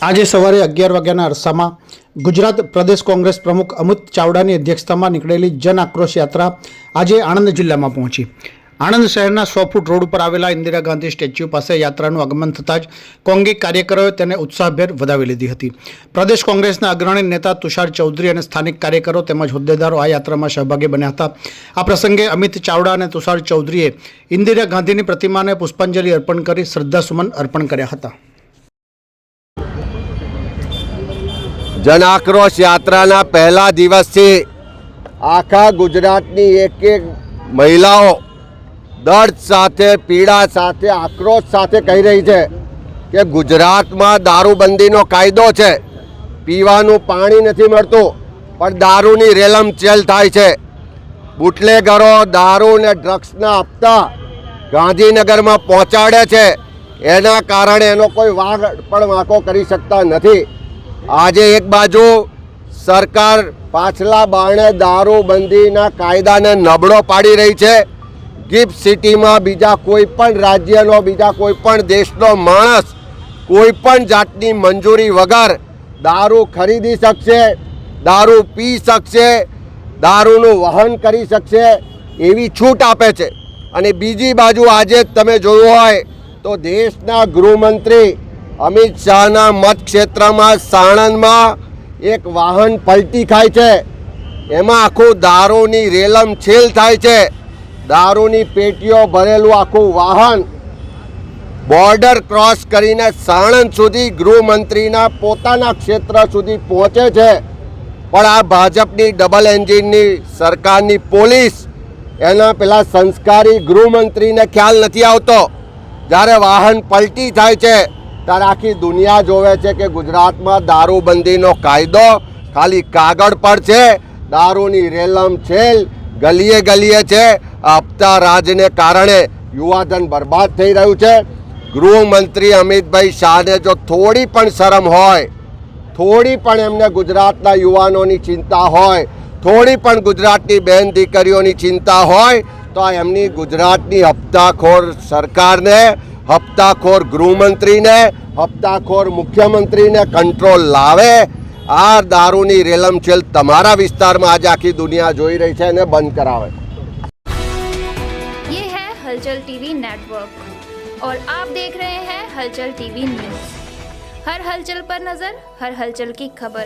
આજે સવારે અગિયાર વાગ્યાના અરસામાં ગુજરાત પ્રદેશ કોંગ્રેસ પ્રમુખ અમિત ચાવડાની અધ્યક્ષતામાં નીકળેલી જન આક્રોશ યાત્રા આજે આણંદ જિલ્લામાં પહોંચી. આણંદ શહેરના સો ફૂટ રોડ ઉપર આવેલા ઇન્દિરા ગાંધી સ્ટેચ્યુ પાસે યાત્રાનું આગમન થતાં જ કોંગ્રેસ કાર્યકરોએ તેને ઉત્સાહભેર વધાવી લીધી હતી. પ્રદેશ કોંગ્રેસના અગ્રણી નેતા તુષાર ચૌધરી અને સ્થાનિક કાર્યકરો તેમજ હોદ્દેદારો આ યાત્રામાં સહભાગી બન્યા હતા. આ પ્રસંગે અમિત ચાવડા અને તુષાર ચૌધરીએ ઇન્દિરા ગાંધીની પ્રતિમાને પુષ્પાંજલિ અર્પણ કરી શ્રદ્ધાસુમન અર્પણ કર્યા હતા. જન આક્રોશ યાત્રાના પહેલા દિવસથી આખા ગુજરાતની એક એક મહિલાઓ દર્દ સાથે, પીડા સાથે, આક્રોશ સાથે કહી રહી છે કે ગુજરાતમાં દારૂબંધીનો કાયદો છે. પીવાનું પાણી નથી મળતું, પણ દારૂની રેલમચેલ થાય છે. બુટલેગરો દારૂ ને ડ્રગ્સના હપ્તા ગાંધીનગરમાં પહોંચાડે છે. એના કારણે એનો કોઈ વાઘ પણ વાંકો કરી શકતા નથી. આજે એક બાજુ સરકાર પાછલા બાણે દારૂબંધીના કાયદાને નબળો પાડી રહી છે. ગિફ્ટ સિટીમાં બીજા કોઈ પણ રાજ્યનો, બીજા કોઈ પણ દેશનો માણસ, કોઈ પણ જાતની મંજૂરી વગર દારૂ ખરીદી શકશે, દારૂ પી શકશે, દારૂનું વહન કરી શકશે એવી છૂટ આપે છે. અને બીજી બાજુ આજે તમે જોયું હોય તો દેશના ગૃહમંત્રી અમિત શાહના મત ક્ષેત્રમાં સાણંદમાં એક વાહન પલટી ખાય છે. એમાં આખું દારૂની રેલમ છેલ થાય છે. દારૂની પેટીઓ ભરેલું આખું વાહન બોર્ડર ક્રોસ કરીને સાણંદ સુધી ગૃહમંત્રીના પોતાના ક્ષેત્ર સુધી પહોંચે છે. પણ આ ભાજપની ડબલ એન્જિનની સરકારની પોલીસ એના પેલા સંસ્કારી ગૃહમંત્રીને ખ્યાલ નથી આવતો. જ્યારે વાહન પલટી થાય છે ત્યારે આખી દુનિયા જોવે છે કે ગુજરાતમાં દારૂબંધીનો કાયદો ખાલી કાગળ પર છે, દારૂની રેલમ છેલ, ગલીએ ગલીએ છે. હપ્તા રાજને કારણે યુવાધન બરબાદ થઈ રહ્યું છે. ગૃહમંત્રી અમિતભાઈ શાહને જો થોડી પણ શરમ હોય, થોડી પણ એમને ગુજરાતના યુવાનોની ચિંતા હોય, થોડી પણ ગુજરાતની બહેન દીકરીઓની ચિંતા હોય, તો એમની ગુજરાતની હપ્તાખોર સરકારને, હપ્તાખોર ગૃહમંત્રીને હપ્તાખોર મુખ્યમંત્રીને કંટ્રોલ લાવે આ દારૂની રેલમછેલ તમારા વિસ્તારમાં આજે આખી દુનિયા જોઈ રહી છે અને બંધ કરાવે ये है हलचल टीवी नेटवर्क और आप देख रहे हैं हलचल टीवी न्यूज हर हलचल पर नजर हर हलचल की खबर